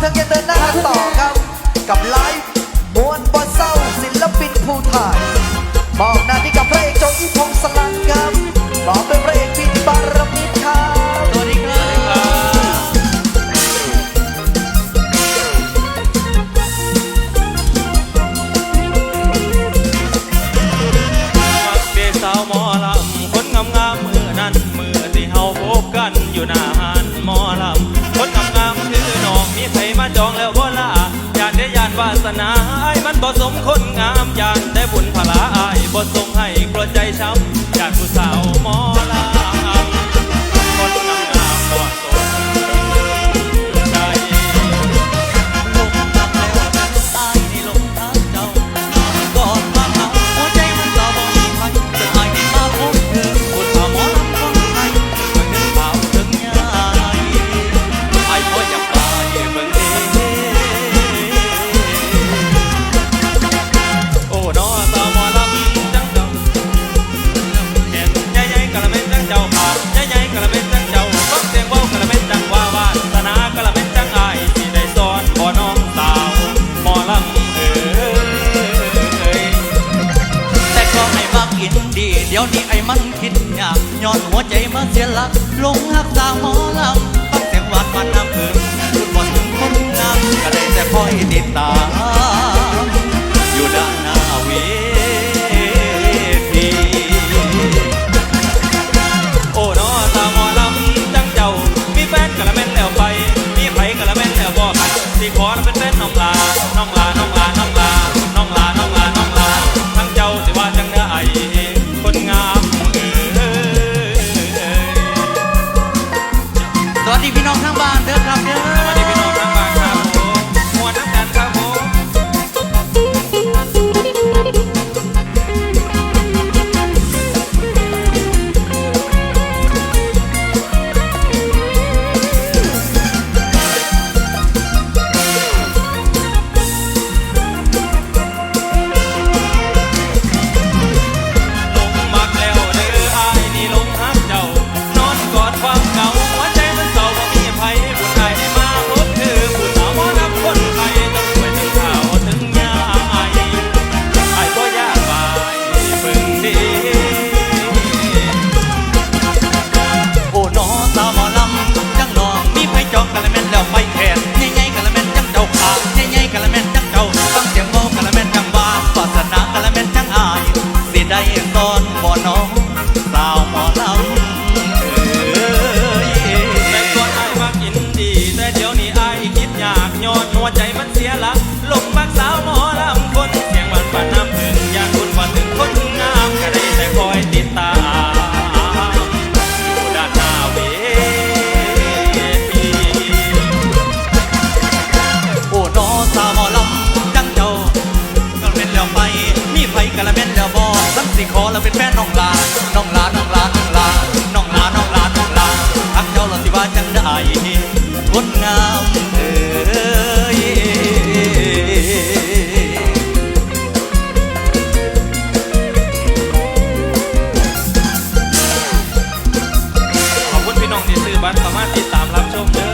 เธอยังเดินหน้าต่อครับ กับไลฟ์มวนบอลเศร้าศิลปินผู้ถ่ายมองหน้าที่กับพระเอกโจอี้พงศ์สลา วาสนาไอ้มันบ่สมคนงามยานแต่บุญพลาไอ ดี๋ยวนี้ไอ้มันคิดอยากย้อนหัวใจมาเสียหลัะลงหักสาวหมอลำต้องเสียหวานมันน้ำพึ่งพูดบ่ถึงคนงามก็ได้แต่คอยติดตามอยู่ด้านหน้าเวทีโอ้นอสาวหมอลำจังเจ้า มีแฟนกะละแม่นแล้วไป มีไผกะละแม่นแล้วบ่กันสิขอเป็นแฟน ดีพี่น้องทั้งบ้านเด้อครับเด้อ แล้วไปมีไฟกะละแม่นแล้วบอกสักสิขอเราเป็นแฟนน้องลาน้องลาน้องลาน้องลาน้องลาน้องลาน้องลาทักเจ้าเราสิว่าจังได้คนงามเอ้ยขอบคุณพี่น้องที่ซื้อบัตรสามารถติดตามรับชมเด้